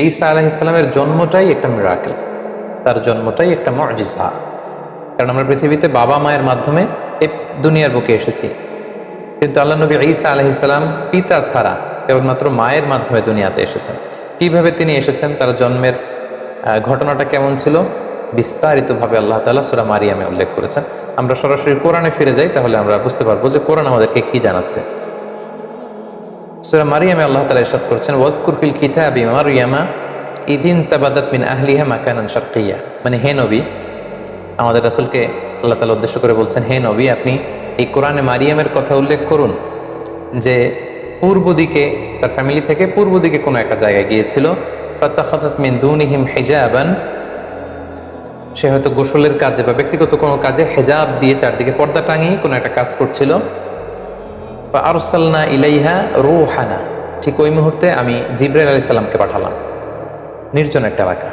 ঈসা আলাহ ইসলামের জন্মটাই একটা মিরাকেল তার জন্মটাই একটা মজিজা। কারণ আমরা পৃথিবীতে বাবা মায়ের মাধ্যমে এই দুনিয়ার বুকে এসেছি। কিন্তু আল্লাহ নবী ঈসা আলাহ ইসলাম পিতা ছাড়া কেবলমাত্র মায়ের মাধ্যমে দুনিয়াতে এসেছেন। কীভাবে তিনি এসেছেন, তার জন্মের ঘটনাটা কেমন ছিল? বিস্তারিতভাবে আল্লাহ তালা সুরা মারিয়ামে উল্লেখ করেছেন। আমরা সরাসরি কোরআনে ফিরে যাই, তাহলে আমরা বুঝতে পারব যে কোরআন আমাদেরকে কি জানাচ্ছে। সুরা মারিয়ামে আল্লাহ তালা ইরশাদ করছেন, ওয়াজকুর ফিল কিতাবি মারিয়ামা ইদিন তাবাদাত মিন আহলিহা মাকানান শারকিয়া। মানে হে নবী, আমাদের রাসূলকে আল্লাহ তালা উদ্দেশ্য করে বলছেন, হে নবী, আপনি এই কোরআনে মারিয়ামের কথা উল্লেখ করুন, যে পূর্ব দিকে তার ফ্যামিলি থেকে পূর্ব দিকে কোনো একটা জায়গায় গিয়েছিল ফাত্তাখাতাত মিন দুনিহিম হিজাবান। সে হয়তো গোসলের কাজে বা ব্যক্তিগত কোনো কাজে হেজাব দিয়ে চারদিকে পর্দা টাঙিয়ে কোনো একটা কাজ করছিল। আরসালনা ইলাইহা রোহানা। ঠিক ওই মুহূর্তে আমি জিব্রাইল আলি সাল্লামকে পাঠালাম। নির্জন একটা এলাকা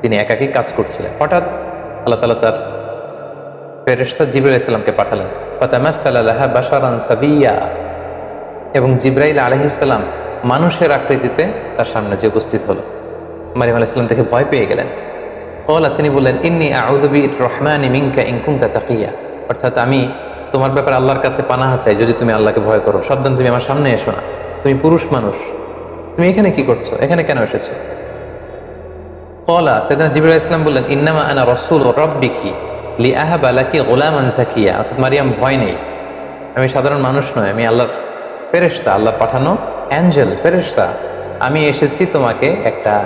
তিনি একাকি কাজ করছিলেন। হঠাৎ আল্লাহ তালা তার ফেরেস্তা জিব্রাইল ইসলামকে পাঠালেন। ফাতামাসাল্লাহা বাশারান সাবিয়া। এবং জিব্রাইল আলহিসাল্লাম মানুষের আকৃতিতে তার সামনে যে উপস্থিত হলো। মারিম আলাইসাল্লাম থেকে ভয় পেয়ে গেলেন। কলা তিনি বললেন, ইন্নি আউদবি রহমান মিঙ্কা ইনকুমতা তাকিয়া। অর্থাৎ আমি তোমার ব্যাপারে আল্লাহর কাছে পানাহা চাই, যদি তুমি আল্লাহকে ভয় করো। সাবধান, তুমি আমার সামনে এসো না। তুমি পুরুষ মানুষ। তুমি এখানে কি করছ? এখানে কেন এসেছ? কলা সেদিন জিবুল ইসলাম বললেন, ইন্নামা আনা রসুল ও রব্বি কি লি আহাব আলাকি গোলাম আনসাকিয়া অর্থাৎ মারিয়াম, ভয় নেই। আমি সাধারণ মানুষ নয়, আমি আল্লাহর ফেরেশতা আল্লাহ পাঠানো অ্যাঞ্জেল, ফেরেশতা। আমি এসেছি তোমাকে একটা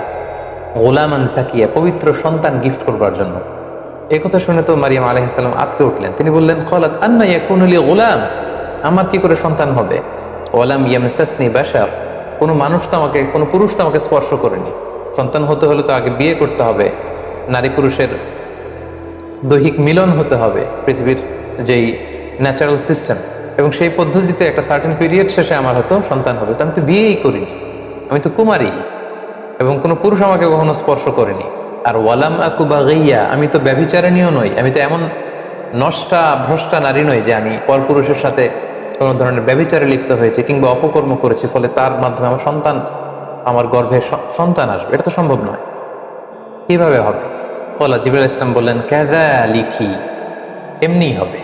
গোলাম আনসাকিয়া পবিত্র সন্তান গিফট করবার জন্য। এই কথা শুনে তো মারিয়াম আলহিসাল্লাম আতকে উঠলেন। তিনি বললেন, কলাত আন্না ইয়াকুনুলি গোলাম। আমার কি করে সন্তান হবে? ওলাম ইয়ামসাসনি বাসার কোনো মানুষ তো আমাকে, কোনো পুরুষ তো আমাকে স্পর্শ করেনি। সন্তান হতে হলে তো আগে বিয়ে করতে হবে। নারী পুরুষের দৈহিক মিলন হতে হবে পৃথিবীর যেই ন্যাচারাল সিস্টেম এবং সেই পদ্ধতিতে একটা সার্টেন পিরিয়ড শেষে আমার হয়তো সন্তান হবে। তো আমি তো বিয়েই করিনি। আমি তো কুমারী এবং কোনো পুরুষ আমাকে কখনো স্পর্শ করেনি। আর ওয়ালাম আকু বা গাইয়া আমি তো ব্যভিচারিণীও নই, আমি তো এমন নষ্টা, ভ্রষ্টা নারী নই যে আমি পরপুরুষের সাথে কোনো ধরনের ব্যভিচারে লিপ্ত হয়েছে কিংবা অপকর্ম করেছি, ফলে তার মাধ্যমে আমার সন্তান, আমার গর্ভে সন্তান আসবে। এটা তো সম্ভব নয়। কীভাবে হবে? কলা জিবুল ইসলাম বললেন ক্যাদা লিখি এমনি হবে।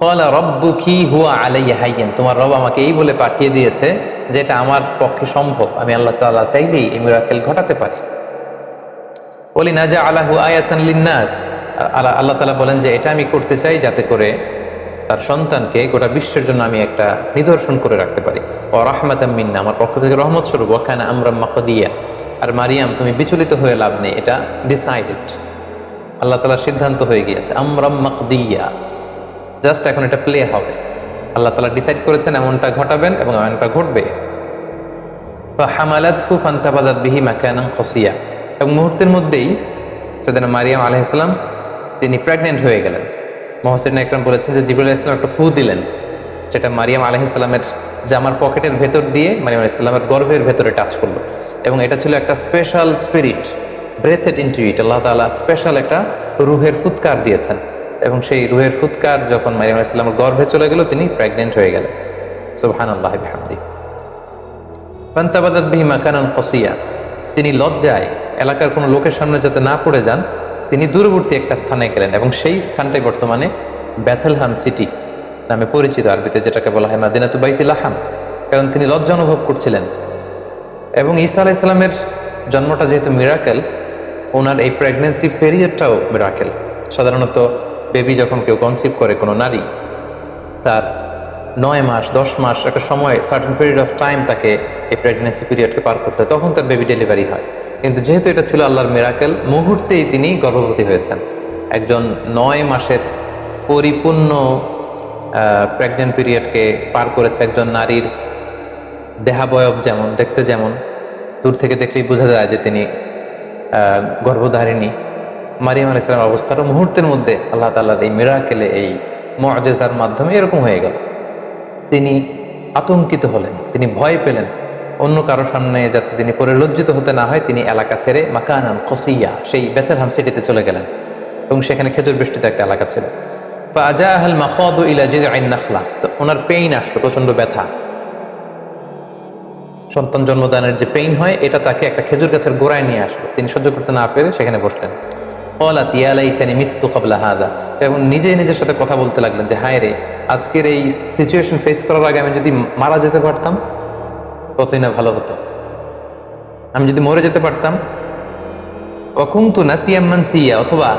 কলা রব্বু কি হুয়া আলাইয়া হাইয়েন, তোমার রব আমাকে এই বলে পাঠিয়ে দিয়েছে যে এটা আমার পক্ষে সম্ভব। আমি আল্লাহ তাআলা চাইলেই এই মিরাকেল ঘটাতে পারি। বলি না যা আলাহু আয়াচান লিন্নাস। আল্লাহ আল্লাহ তালা বলেন যে, এটা আমি করতে চাই যাতে করে তার সন্তানকে গোটা বিশ্বের জন্য আমি একটা নিদর্শন করে রাখতে পারি। ও রাহমাত মিন্না, আমার পক্ষ থেকে রহমত স্বরূপ। ওখানে আমরা মাকদিয়া। আর মারিয়াম, তুমি বিচলিত হয়ে লাভ নেই। এটা ডিসাইডেড আল্লাহ তালার সিদ্ধান্ত হয়ে গিয়েছে, আমরাম মাকদিয়া। জাস্ট এখন এটা প্লে হবে। আল্লাহ তালা ডিসাইড করেছেন এমনটা ঘটাবেন এবং এমনটা ঘটবে। হামালাত হু ফান্তাবাদাত বিহি মাকানাং খসিয়া এবং মুহূর্তের মধ্যেই সেদিন মারিয়াম আলাইসালাম তিনি প্রেগনেন্ট হয়ে গেলেন। মহসিন একরাম বলেছেন যে জিবুল ইসলাম একটা ফু দিলেন। যেটা মারিয়াম আলাইসালামের জামার পকেটের ভেতর দিয়ে মারিয়াম আলাইসালামের গর্ভের ভেতরে টাচ করল। এবং এটা ছিল একটা স্পেশাল স্পিরিট ব্রেথেড ইন্টু আল্লাহ তালা স্পেশাল একটা রুহের ফুৎকার দিয়েছেন। এবং সেই রুহের ফুৎকার যখন মারিয়াম আলাইসালামের গর্ভে চলে গেল, তিনি প্রেগনেন্ট হয়ে গেলেন। সুবহান আল্লাহ বিহামদি। ফান্তাবাদাত বিহি মাকানান কসিয়া। তিনি লজ্জায় এলাকার কোনো লোকের সামনে যাতে না পড়ে যান, তিনি দূরবর্তী একটা স্থানে গেলেন এবং সেই স্থানটাই বর্তমানে ব্যাথেলহাম সিটি নামে পরিচিত আরবিতে, যেটাকে বলা হয় মাদিনাতু বাইতুল আহাম কারণ তিনি লজ্জা অনুভব করছিলেন। এবং ঈসা আলাহ ইসলামের জন্মটা যেহেতু মিরাকেল ওনার এই প্রেগনেন্সি পিরিয়ডটাও মিরাকেল সাধারণত বেবি যখন কেউ কনসিভ করে কোনো নারী, তার নয় মাস, দশ মাস, একটা সময় সার্টেন পিরিয়ড অফ টাইম তাকে এই প্রেগনেন্সি পিরিয়ডকে পার করতে তখন তার বেবি ডেলিভারি হয়। কিন্তু যেহেতু এটা ছিল আল্লাহর মিরাকেল মুহূর্তেই তিনি গর্ভবতী হয়েছেন। একজন নয় মাসের পরিপূর্ণ প্রেগনেন্ট পিরিয়ডকে পার করেছে একজন নারীর দেহাবয়ব যেমন, দেখতে যেমন। দূর থেকে দেখলেই বোঝা যায় যে তিনি গর্ভধারিণী। মারিয়াম আল ইসলামের অবস্থাটা মুহূর্তের মধ্যে আল্লাহ তাল্লাহ এই মিরাকেলে এই মজেজার মাধ্যমে এরকম হয়ে গেল। তিনি আতঙ্কিত হলেন, তিনি ভয় পেলেন। অন্য কারও সামনে যাতে তিনি পরে লজ্জিত হতে না হয়, তিনি এলাকা ছেড়ে মাকানান খসিয়া, সেই বেথেলহাম সিটিতে চলে গেলেন এবং সেখানে খেজুর বৃষ্টিতে একটা এলাকা ছিল। ফাজা আহল মাখাদু ইলা জিজ আইন নাখলা। তো ওনার পেইন আসলো, প্রচণ্ড ব্যথা। সন্তান জন্মদানের যে পেইন হয়, এটা তাকে একটা খেজুর গাছের গোড়ায় নিয়ে আসলো। তিনি সহ্য করতে না পেরে সেখানে বসলেন। অলা তিয়ালাইতানি মৃত্যু কবলা হাদা। এবং নিজে নিজের সাথে কথা বলতে লাগলেন যে, হায় রে আজকের এই সিচুয়েশন ফেস করার আগে আমি যদি মারা যেতে পারতাম, কতই না ভালো হতো। আমি যদি মরে যেতে পারতাম অকুন্তু নাসিয়াম মানসিয়া অথবা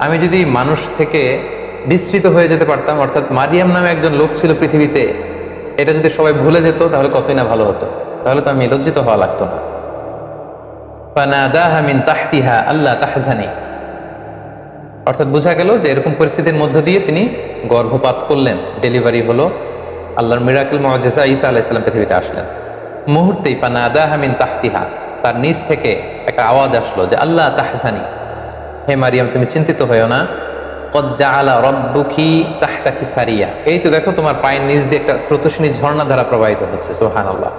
আমি যদি মানুষ থেকে বিস্তৃত হয়ে যেতে পারতাম, অর্থাৎ মারিয়াম নামে একজন লোক ছিল পৃথিবীতে, এটা যদি সবাই ভুলে যেত, তাহলে কতই না ভালো হতো। তাহলে তো আমি লজ্জিত হওয়া লাগতো না। ফানাদাহা মিন তাহতিহা আল্লাহ তাহজানি। অর্থাৎ বোঝা গেল যে এরকম পরিস্থিতির মধ্য দিয়ে তিনি গর্ভপাত করলেন। ডেলিভারি হলো আল্লাহর মিরাকেল মজেসা ঈসা আলাইসাল্লাম পৃথিবীতে আসলেন। মুহূর্তে মুহূর্তেই ফানাদাহা মিন তাহতিহা, তার নিচ থেকে একটা আওয়াজ আসলো যে, আল্লাহ তাহজানি হে মারিয়াম, তুমি চিন্তিত হয়েও না। কজ্জা আলা রব্বুকি তাহতাকি সারিয়া। এই তো দেখো তোমার পায়ের নিচ দিয়ে একটা স্রোতস্বিনী ঝর্ণা ধারা প্রবাহিত হচ্ছে সোহান আল্লাহ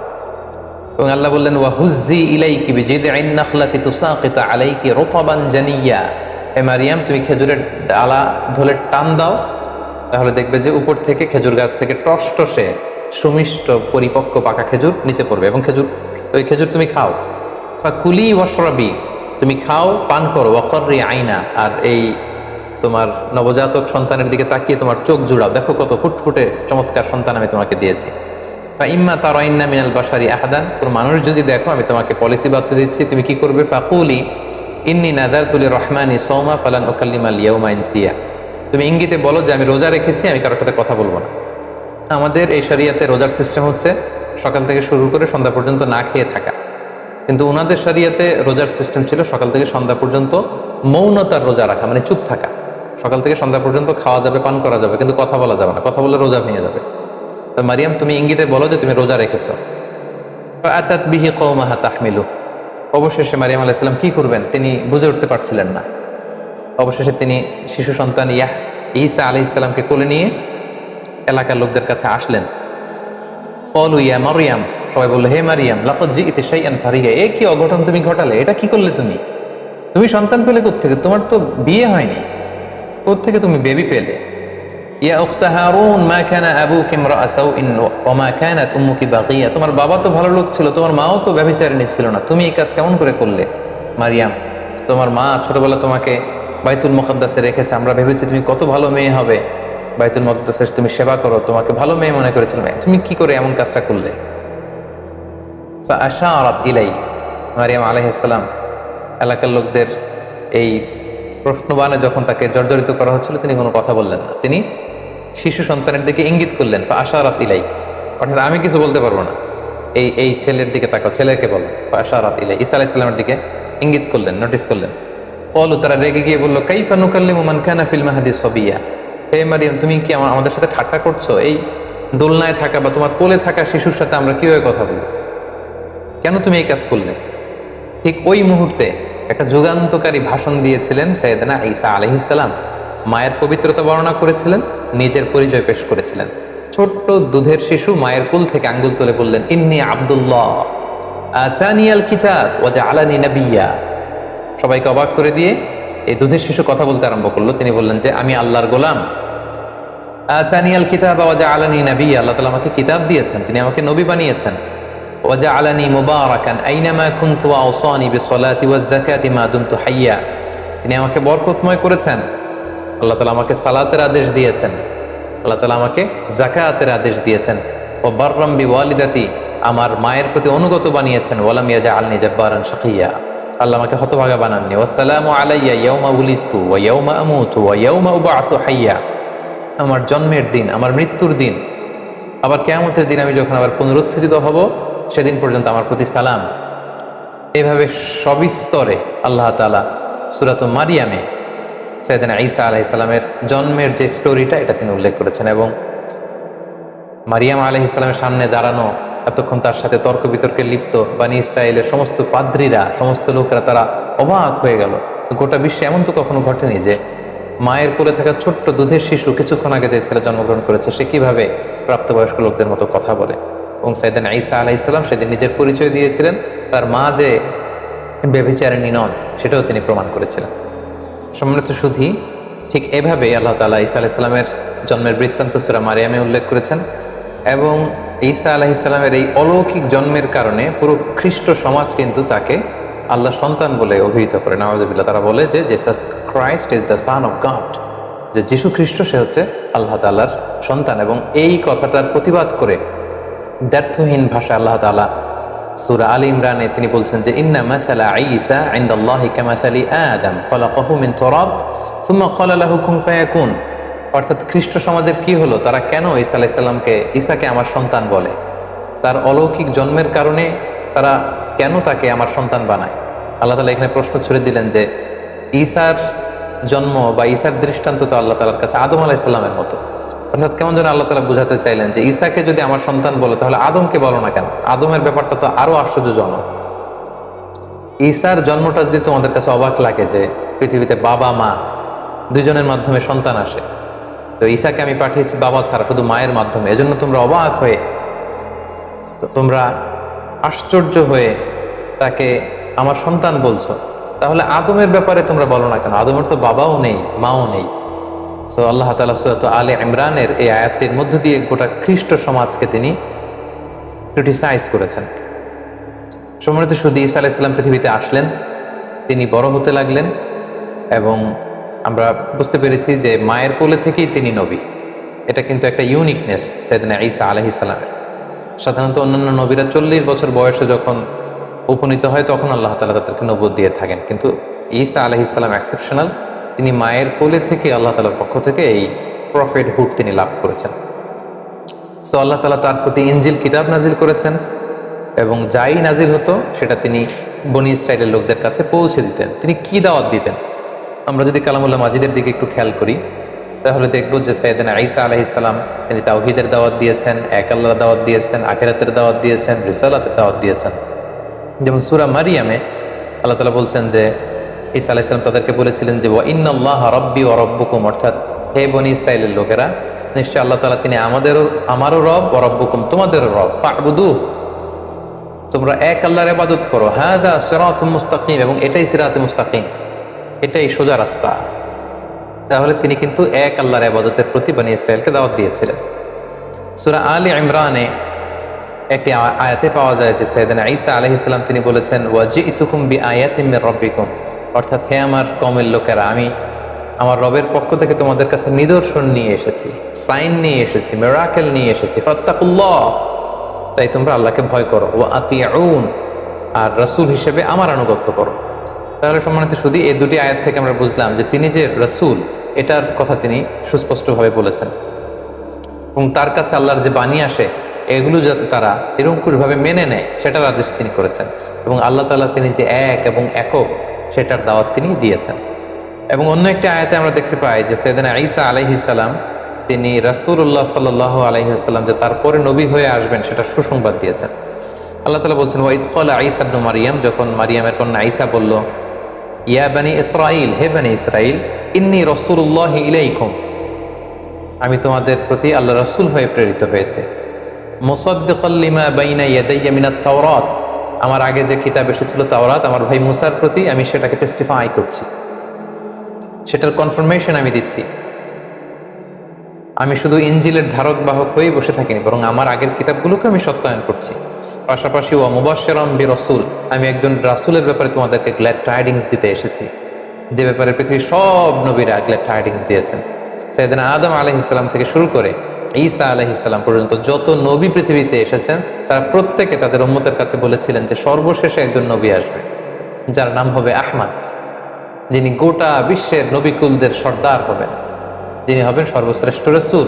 এবং আল্লাহ বললেন, ওয়া হুজ্জি ইলাইকি বিজিদঈন নাখলাতি তুসাকিতা আলাইকি রুতাবান জানিয়া। হে মারিয়াম, তুমি খেজুরের ডালা ধরে টান দাও, তাহলে দেখবে যে উপর থেকে খেজুর গাছ থেকে টসটসে সুমিষ্ট পরিপক্ক পাকা খেজুর নিচে পড়বে এবং খেজুর, ওই খেজুর তুমি খাও। ফাকুলি ওয়াশরাবি, তুমি খাও, পান করো, ওয়াকর্রি আইনা, আর এই তোমার নবজাতক সন্তানের দিকে তাকিয়ে তোমার চোখ জুড়াও। দেখো কত ফুটফুটে চমৎকার সন্তান আমি তোমাকে দিয়েছি। ফা ইম্মা তার ইন্না মিনাল বাসারি আহাদান, কোনো মানুষ যদি দেখো, আমি তোমাকে পলিসি বার্তা দিচ্ছি, তুমি কি করবে? ফাকুলি ইন্নি নাদার তুলি রহমানি সৌমা ফালান ওকাল্লিমাল ইয়ৌমা ইনসিয়া। তুমি ইঙ্গিতে বলো যে আমি রোজা রেখেছি, আমি কারোর সাথে কথা বলব না। আমাদের এই শরিয়াতে রোজার সিস্টেম হচ্ছে সকাল থেকে শুরু করে সন্ধ্যা পর্যন্ত না খেয়ে থাকা। কিন্তু ওনাদের শরিয়াতে রোজার সিস্টেম ছিল সকাল থেকে সন্ধ্যা পর্যন্ত মৌনতার রোজা রাখা মানে চুপ থাকা। সকাল থেকে সন্ধ্যা পর্যন্ত খাওয়া যাবে, পান করা যাবে, কিন্তু কথা বলা যাবে না, কথা বলে রোজা ভেঙে যাবে। তো মারিয়াম, তুমি ইঙ্গিতে বলো যে তুমি রোজা রেখেছ। আচাত বিহি কৌমাহা তাহমিলু অবশেষে মারিয়াম আলাইসাল্লাম কি করবেন? তিনি বুঝে উঠতে পারছিলেন না। অবশেষে তিনি শিশু সন্তান ইয়াহ, ঈসা আলি ইসলামকে কোলে নিয়ে এলাকার লোকদের কাছে আসলেন। কলু ইয়া মারিয়াম, সবাই বলল, হে মারিয়াম লাফত জি ইতে সেই ফারিয়া এ কি অঘটন তুমি ঘটালে? এটা কি করলে তুমি? তুমি সন্তান পেলে কোথেকে তোমার তো বিয়ে হয়নি। কোথেকে তুমি বেবি পেলে? তোমার বাবা তো ভালো লোক ছিল, তোমার মাও তো ছিল না। তুমি এই কাজ কেমন করে করলে? মারিয়াম, তোমার মা ছোটবেলা তোমাকে বাইতুল রেখেছে। আমরা ভেবেছি তুমি কত ভালো মেয়ে হবে। বাইতুল মুকদ্দাসের তুমি সেবা করো, তোমাকে ভালো মেয়ে মনে করেছিলাম তুমি কি করে এমন কাজটা করলে? ফাআশারাত ইলাই। মারিয়াম আলাইহিসসালাম এলাকার লোকদের এই প্রশ্নবানে যখন তাকে জর্জরিত করা হচ্ছিল, তিনি কোনো কথা বললেন না। তিনি শিশু সন্তানের দিকে ইঙ্গিত করলেন আশারাত ইলাই। অর্থাৎ আমি কিছু বলতে পারব না। এই এই ছেলের দিকে তাকাও, ছেলেকে বলো আশারাত ইলাই। ইসা আলাইসাল্লামের দিকে ইঙ্গিত করলেন নোটিস করলেন। পলু তারা রেগে গিয়ে বলল, কাইফা নুকাল্লিমু মান কানা ফিল মাহাদি সবিয়া? হে মারিয়াম, তুমি কি আমাদের সাথে ঠাট্টা করছ? এই দোলনায় থাকা বা তোমার কোলে থাকা শিশুর সাথে আমরা কীভাবে কথা বলি কেন তুমি এই কাজ করলে? ঠিক ওই মুহূর্তে একটা যুগান্তকারী ভাষণ দিয়েছিলেন সৈয়দনা ঈসা আলহিসাল্লাম মায়ের পবিত্রতা বর্ণনা করেছিলেন, নিজের পরিচয় পেশ করেছিলেন। ছোট্ট দুধের শিশু মায়ের কুল থেকে আঙ্গুল তুলে বললেন, ইন্নি আবদুল্লাহ নাবিয়া। সবাইকে অবাক করে দিয়ে এই দুধের শিশু কথা বলতে আরম্ভ করল। তিনি বললেন যে, আমি আল্লাহর গোলাম। আচানিয়াল কিতাব ওয়াজা আলানি নবী আল্লাহ তালা আমাকে কিতাব দিয়েছেন, তিনি আমাকে নবী বানিয়েছেন। ওজা আলানি মুবারাকান আইনামা খুন্তু ওয়া ওসানি ওয়াজ জাকাতি মা দুমতু হাইয়া। তিনি আমাকে বরকতময় করেছেন। আল্লাহ তালা আমাকে সালাতের আদেশ দিয়েছেন। আল্লাহ তালা আমাকে জাকাতের আদেশ দিয়েছেন। ও বাররাম বি ওয়ালিদাতি আমার মায়ের প্রতি অনুগত বানিয়েছেন। ওয়ালাম ইয়াজা আলনি জব্বারান শাকিয়া। আল্লাহ আমাকে হতভাগা বানাননি। ওয়াসসালামু আলাইয়া ইয়াউমা উলিদতু ওয়া ইয়াউমা আমুতু ওয়া ইয়াউমা উবআসু হাইয়া। আমার জন্মের দিন, আমার মৃত্যুর দিন। আবার কেয়ামতের দিন আমি যখন আবার পুনরুত্থিত হব, সেদিন পর্যন্ত আমার প্রতি সালাম। এভাবে সবিস্তরে আল্লাহ তালা সুরাত মারিয়ামে সৈয়দিন ঈসা আলাইসালামের জন্মের যে স্টোরিটা, এটা তিনি উল্লেখ করেছেন এবং মারিয়াম আলহিসামের সামনে দাঁড়ানো, এতক্ষণ তার সাথে তর্ক বিতর্কে লিপ্ত, বানি ইসরায়েলের সমস্ত পাদ্রীরা, সমস্ত লোকেরা তারা অবাক হয়ে গেল। গোটা বিশ্বে এমন তো কখনো ঘটেনি যে মায়ের কোলে থাকা ছোট্ট দুধের শিশু কিছুক্ষণ আগে যে ছেলে জন্মগ্রহণ করেছে, সে কীভাবে প্রাপ্তবয়স্ক লোকদের মতো কথা বলে। এবং সাইদান ঈসা আলাহ ইসলাম সেদিন নিজের পরিচয় দিয়েছিলেন, তার মা যে বেবিচারিণী নন, সেটাও তিনি প্রমাণ করেছিলেন। সম্মানিত সুধী, ঠিক এভাবে আল্লাহ তালা ঈসা আলাইসাল্লামের জন্মের বৃত্তান্ত সুরা মারিয়ামে উল্লেখ করেছেন এবং ঈসা আলাহিসাল্লামের এই অলৌকিক জন্মের কারণে পুরো খ্রিস্ট সমাজ কিন্তু তাকে আল্লাহ সন্তান বলে অভিহিত করে নওয়াজবিল্লা তারা বলে যে Jesus Christ is the son of God যে যিশু খ্রিস্ট, সে হচ্ছে আল্লাহ তাল্লার সন্তান এবং এই কথাটার প্রতিবাদ করে দ্ব্যর্থহীন ভাষা আল্লাহ তালা সুরা আলী ইমরানে তিনি বলছেন যে, ইন্না মাসালা ঈসা ইনদাল্লাহি কামাসালি আদম, খলাকাহু মিন তুরাব, সুম্মা ক্বালা লাহু কুন ফায়াকুন। অর্থাৎ খ্রিস্ট সমাজের কি হলো? তারা কেন ঈসা আলাইহিস সালামকে, ঈসাকে আমার সন্তান বলে? তার অলৌকিক জন্মের কারণে তারা কেন তাকে আমার সন্তান বানায়? আল্লাহ তালা এখানে প্রশ্ন ছুড়ে দিলেন যে, ঈসার জন্ম বা ঈসার দৃষ্টান্ত তো আল্লাহ তালার কাছে আদম আলাইসাল্লামের মতো। অর্থাৎ কেমন যেন আল্লাহ তালা বুঝাতে চাইলেন যে ঈসাকে যদি আমার সন্তান বলো, তাহলে আদমকে বলো না কেন? আদমের ব্যাপারটা তো আরও আশ্চর্যজনক। ঈসার জন্মটা যদি তোমাদের কাছে অবাক লাগে যে পৃথিবীতে বাবা, মা দুজনের মাধ্যমে সন্তান আসে, তো ঈসাকে আমি পাঠিয়েছি বাবা ছাড়া, শুধু মায়ের মাধ্যমে। এজন্য তোমরা অবাক হয়ে, তো তোমরা আশ্চর্য হয়ে তাকে আমার সন্তান বলছো। তাহলে আদমের ব্যাপারে তোমরা বলো না কেন? আদমের তো বাবাও নেই, মাও নেই। সো আল্লাহ তালা সুরাত আলে ইমরানের এই আয়াতটির মধ্য দিয়ে গোটা খ্রিস্ট সমাজকে তিনি ক্রিটিসাইজ করেছেন। সম্মানিত সুদী ঈসা আলাইসাল্লাম পৃথিবীতে আসলেন, তিনি বড় হতে লাগলেন এবং আমরা বুঝতে পেরেছি যে মায়ের কোলে থেকেই তিনি নবী। এটা কিন্তু একটা ইউনিকনেস সেদিনা ঈসা আলহিসাল্লামের সাধারণত অন্যান্য নবীরা চল্লিশ বছর বয়সে যখন উপনীত হয়, তখন আল্লাহ তালা তাদেরকে নবদ দিয়ে থাকেন। কিন্তু ঈসা আলহিসাল্লাম এক্সেপশনাল তিনি মায়ের কোলে থেকে আল্লাহ তালার পক্ষ থেকে এই প্রফেট হুড তিনি লাভ করেছেন। সো আল্লাহ তালা তার প্রতি ইঞ্জিল কিতাব নাজিল করেছেন এবং যাই নাজিল হতো, সেটা তিনি বনি ইসরায়েলের লোকদের কাছে পৌঁছে দিতেন। তিনি কি দাওয়াত দিতেন? আমরা যদি কালামুল্লাহ মাজিদের দিকে একটু খেয়াল করি, তাহলে দেখব যে সৈয়দিন আইসা আলহিসাল্লাম তিনি তাওহিদের দাওয়াত দিয়েছেন, এক আল্লাহর দাওয়াত দিয়েছেন, আখেরাতের দাওয়াত দিয়েছেন, রিসালাতের দাওয়াত দিয়েছেন। যেমন সুরা মারিয়ামে আল্লাহ তালা বলছেন যে ঈসা আলাইসালাম তাদেরকে বলেছিলেন যে ইন্নাল্লাহ রব্বি ও রব্বুকুম অর্থাৎ হে বনি ইসরায়েলের লোকেরা নিশ্চয় আল্লাহ তালা তিনি আমাদেরও, আমারও রব ও রব্বুকুম তোমাদেরও রব। ফাবুদু, তোমরা এক আল্লাহর ইবাদত করো। হ্যাঁ দা সিরাত মুস্তাকিম, এবং এটাই সিরাত মুস্তাকিম, এটাই সোজা রাস্তা। তাহলে তিনি কিন্তু এক আল্লাহর আবাদতের প্রতি বনি ইসরায়েলকে দাওয়াত দিয়েছিলেন। সুরা আলী ইমরানে একটি আয়াতে পাওয়া যায় যে সৈয়দিন ঈসা আলহিসাল্লাম তিনি বলেছেন ওয়াজি ইতুকুম বি আয়াতিমের রব্বিকুম অর্থাৎ হে আমার কমের লোকেরা, আমি আমার রবের পক্ষ থেকে তোমাদের কাছে নিদর্শন নিয়ে এসেছি সাইন নিয়ে এসেছি মেরাকেল নিয়ে এসেছি, ফত্তাকুল্লাহ। তাই তোমরা আল্লাহকে ভয় করো ও আতিয়াউন আর রসুল হিসেবে আমার আনুগত্য করো। তাহলে সম্মানিত শুধু এই দুটি আয়াত থেকে আমরা বুঝলাম যে তিনি যে রসুল, এটার কথা তিনি সুস্পষ্টভাবে বলেছেন। এবং তার কাছে আল্লাহর যে বাণী আসে, এগুলো যাতে তারা নিরঙ্কুশভাবে মেনে নেয়, সেটার আদেশ তিনি করেছেন। এবং আল্লাহ তাআলা তিনি যে এক এবং একক সেটার দাওয়াত তিনি দিয়েছেন। এবং অন্য একটি আয়াতে আমরা দেখতে পাই যে সেদিন ঈসা আলাইহিসাল্লাম তিনি রাসূলুল্লাহ সাল্লাহ আলাইহিসাল্লাম যে তারপরে নবী হয়ে আসবেন সেটা সুসংবাদ দিয়েছেন। আল্লাহ তালা বলছেন ওয়াইদ ফল আইসা ইবনু মারিয়াম যখন মারিয়ামের কন্যা আইসা বলল, ইয়া বানি ইসরাইল হে বানি ইসরাইল ইন্নি রসুল্লাহ ইলাইকুম আমি তোমাদের প্রতি আল্লাহ রসুল হয়ে প্রেরিত হয়েছে। মুসদ্দিকল্লিমা বাইনা ইয়াদাইয়া মিনাত তাওরাত আমার আগে যে কিতাব এসেছিল তাওরাত, আমার ভাই মুসার প্রতি আমি সেটাকে টেস্টিফাই করছি। সেটার কনফার্মেশন আমি দিচ্ছি। আমি শুধু ইঞ্জিলের ধারক বাহক হয়েই বসে থাকিনি, বরং আমার আগের কিতাবগুলোকে আমি সত্যায়ন করছি। পাশাপাশি ও মুবাশশিরাম বি রসুল আমি একজন রাসূলের ব্যাপারে তোমাদেরকে গ্ল্যাড টাইডিংস দিতে এসেছি। যে ব্যাপারে পৃথিবীর সব নবীরা গ্ল্যাড টাইডিংস দিয়েছেন। সাইদিন আদম আলহিসাল্লাম থেকে শুরু করে ঈসা আলহিসাল্লাম পর্যন্ত যত নবী পৃথিবীতে এসেছেন, তারা প্রত্যেকে তাদের উম্মতের কাছে বলেছিলেন যে সর্বশেষে একজন নবী আসবে, যার নাম হবে আহমাদ, যিনি গোটা বিশ্বের নবিকুলদের সর্দার হবেন। যিনি হবেন সর্বশ্রেষ্ঠ রসুল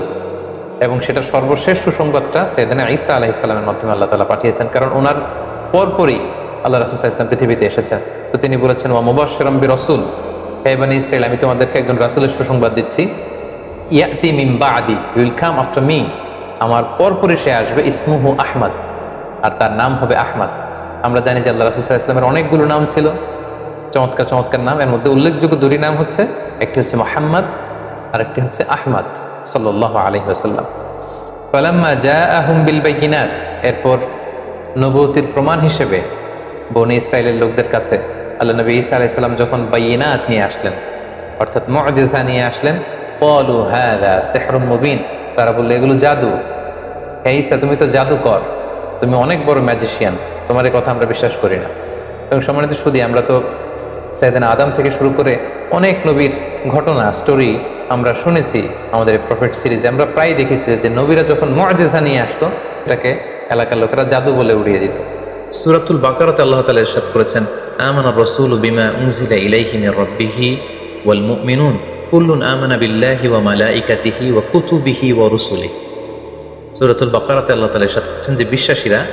এবং সেটা সর্বশেষ সুসংবাদটা সেদিন ঈসা আলাহ ইসলামের মাধ্যমে আল্লাহ তালা পাঠিয়েছেন, কারণ ওনার পরপরই আল্লাহ রসুল ইসলাম পৃথিবীতে এসেছেন। তো তিনি বলেছেন ও মুবাশরম বি রসুল হেবানি ইসরায়েল আমি তোমাদেরকে একজন রাসুলের সুসংবাদ দিচ্ছি। ইয়াতি মিম বাদি উইল কাম আফটার মি আমার পরপরই সে আসবে ইসমুহু আহমদ, আর তার নাম হবে আহমদ। আমরা জানি যে আল্লাহ রাসুল ইসলামের অনেকগুলো নাম ছিল। চমৎকার চমৎকার নাম। এর মধ্যে উল্লেখযোগ্য দুটি নাম হচ্ছে, একটি হচ্ছে মোহাম্মদ, আর একটি হচ্ছে আহমদ সাল্লাহ আলহি আসাল্লাম ফালাম্মা যা আহম বিল বাইকিনাত এরপর নবতির প্রমাণ হিসেবে বনে ইসরায়েলের লোকদের কাছে আল্লাহ নবী ঈসা আলাইসাল্লাম যখন বাইনাত নিয়ে আসলেন, অর্থাৎ মজেজা নিয়ে আসলেন কলু হ্যাঁ সেহরুম মুবিন তারা বলল, এগুলো জাদু। হ্যাঁ ঈসা, তুমি তো জাদুকর। তুমি অনেক বড় ম্যাজিশিয়ান তোমার কথা আমরা বিশ্বাস করি না। এবং সম্মানিত শুধু আমরা তো সাইদান আদাম থেকে শুরু করে অনেক নবীর ঘটনা স্টোরি আমরা শুনেছি আমাদের প্রফেট সিরিজে আমরা প্রায় দেখেছি যে নবীরা যখন মজেজা নিয়ে আসতো, এটাকে এলাকার লোকেরা জাদু বলে উড়িয়ে দিত। সুরাতুল বাকারাতে আল্লাহ তালা ইরশাদ করেছেন, আমানা রসুল বিমা উনজিলা ইলাইহি মির রাব্বিহি ওয়াল মুমিনুন। কুল্লুন আমানা বিল্লাহি ওয়া মালাইকাতিহি ওয়া কুতুবিহি ওয়া রুসুলিহি। সুরাতুল বাকারাতে আল্লাহ তালা ইরশাদ করছেন যে বিশ্বাসীরা,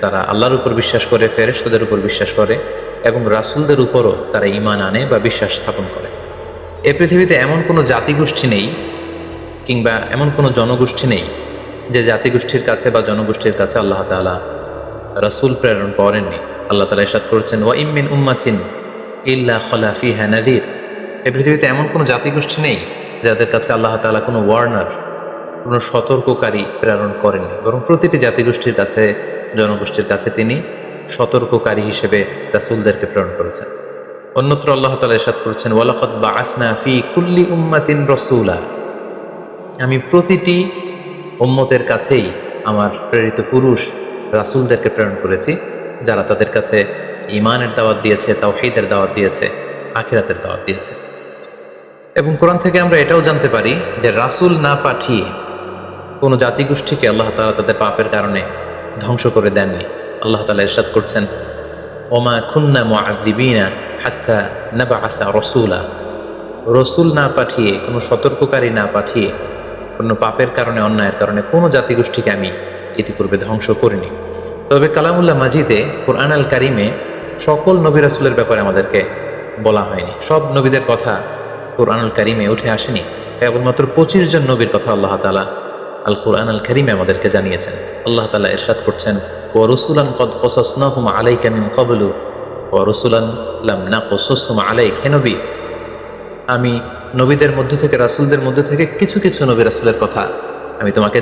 তারা আল্লাহর উপর বিশ্বাস করে, ফেরেশতাদের উপর বিশ্বাস করে এবং রাসূলদের উপরও তারা ঈমান আনে বা বিশ্বাস স্থাপন করে। এ পৃথিবীতে এমন কোনো জাতিগোষ্ঠী নেই কিংবা এমন কোনো জনগোষ্ঠী নেই যে জাতিগোষ্ঠীর কাছে বা জনগোষ্ঠীর কাছে আল্লাহ তাআলা রাসূল প্রেরণ করেননি। আল্লাহ তাআলা ইরশাদ করেছেন, ওয়া ইমিন উম্মাতিন ইল্লা খলা ফিহা নাযীর। এ পৃথিবীতে এমন কোনো জাতিগোষ্ঠী নেই যাদের কাছে আল্লাহ তাআলা কোনো ওয়ার্নার কোনো সতর্ককারী প্রেরণ করেননি। বরং প্রতিটি জাতিগোষ্ঠীর কাছে, জনগোষ্ঠীর কাছে তিনি সতর্ককারী হিসেবে রাসূলদেরকে প্রেরণ করেছেন। অন্যত্র আল্লাহ তালা ইরশাদ করেছেন, ওয়ালাকাদ বাআসনা ফি কুল্লি উম্মাতিন রাসূলা আমি প্রতিটি উম্মতের কাছেই আমার প্রেরিত পুরুষ রাসূলদেরকে প্রেরণ করেছি, যারা তাদের কাছে ইমানের দাওয়াত দিয়েছে, তাওহীদের দাওয়াত দিয়েছে, আখিরাতের দাওয়াত দিয়েছে। এবং কোরআন থেকে আমরা এটাও জানতে পারি যে রাসূল না পাঠিয়ে কোনো জাতিগোষ্ঠীকে আল্লাহ তালা তাদের পাপের কারণে ধ্বংস করে দেননি। আল্লাহ তালা ইরশাদ করছেন, ওমা খুন্না মুআযিবিনা হাত্তা নাবআসা রাসূলা। রসুল না পাঠিয়ে, কোনো সতর্ককারী না পাঠিয়ে, কোনো পাপের কারণে, অন্যায়ের কারণে কোনো জাতিগোষ্ঠীকে আমি ইতিপূর্বে ধ্বংস করিনি। তবে কালামুল্লাহ মাজিদে কোরআন আল কারিমে সকল নবী রাসুলের ব্যাপারে আমাদেরকে বলা হয়নি। সব নবীদের কথা কোরআন আল কারিমে উঠে আসেনি। কেবলমাত্র পঁচিশ জন নবীর কথা আল্লাহ তালা আল কোরআন আল করিমে আমাদেরকে জানিয়েছেন। আল্লাহ তালা এরশাদ করছেন ও রসুলান কদ কসাসনাহুম আলাইকা মিন কবলু ও রসুলান লাম না কসুম আলাইক হে আমি নবীদের মধ্যে থেকে, রাসুলদের মধ্যে থেকে কিছু কিছু নবী রাসুলের কথা আমি তোমাকে